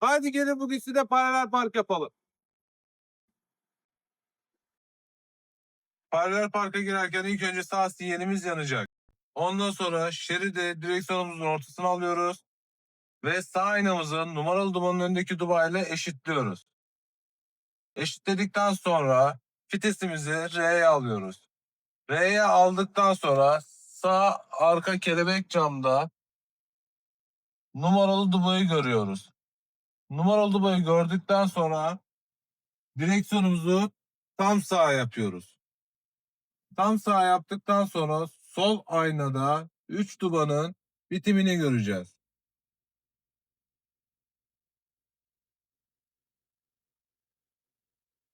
Hadi gelin bugün size paralel park yapalım. Paralel parka girerken ilk önce sağ sinyalimiz yanacak. Ondan sonra şeridi direksiyonumuzun ortasına alıyoruz. Ve sağ aynamızın numaralı dumanın önündeki duba ile eşitliyoruz. Eşitledikten sonra fitesimizi R'ye alıyoruz. R'ye aldıktan sonra sağ arka kelebek camda numaralı dubayı görüyoruz. Numaralı dubayı gördükten sonra direksiyonumuzu tam sağa yapıyoruz. Tam sağa yaptıktan sonra sol aynada 3 dubanın bitimini göreceğiz.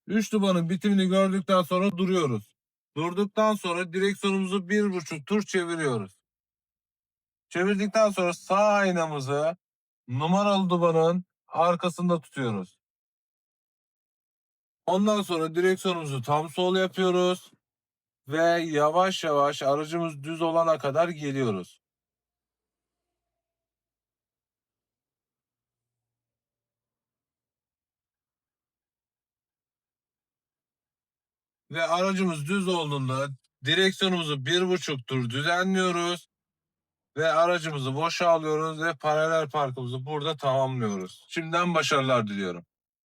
Üç dubanın bitimini gördükten sonra duruyoruz. Durduktan sonra direksiyonumuzu bir buçuk tur çeviriyoruz. Çevirdikten sonra sağ aynamızı numaralı dubanın arkasında tutuyoruz. Ondan sonra direksiyonumuzu tam sol yapıyoruz ve yavaş yavaş aracımız düz olana kadar geliyoruz. Ve aracımız düz olduğunda direksiyonumuzu bir buçuk tur düzenliyoruz. Ve aracımızı boşa alıyoruz ve paralel parkımızı burada tamamlıyoruz. Şimdiden başarılar diliyorum.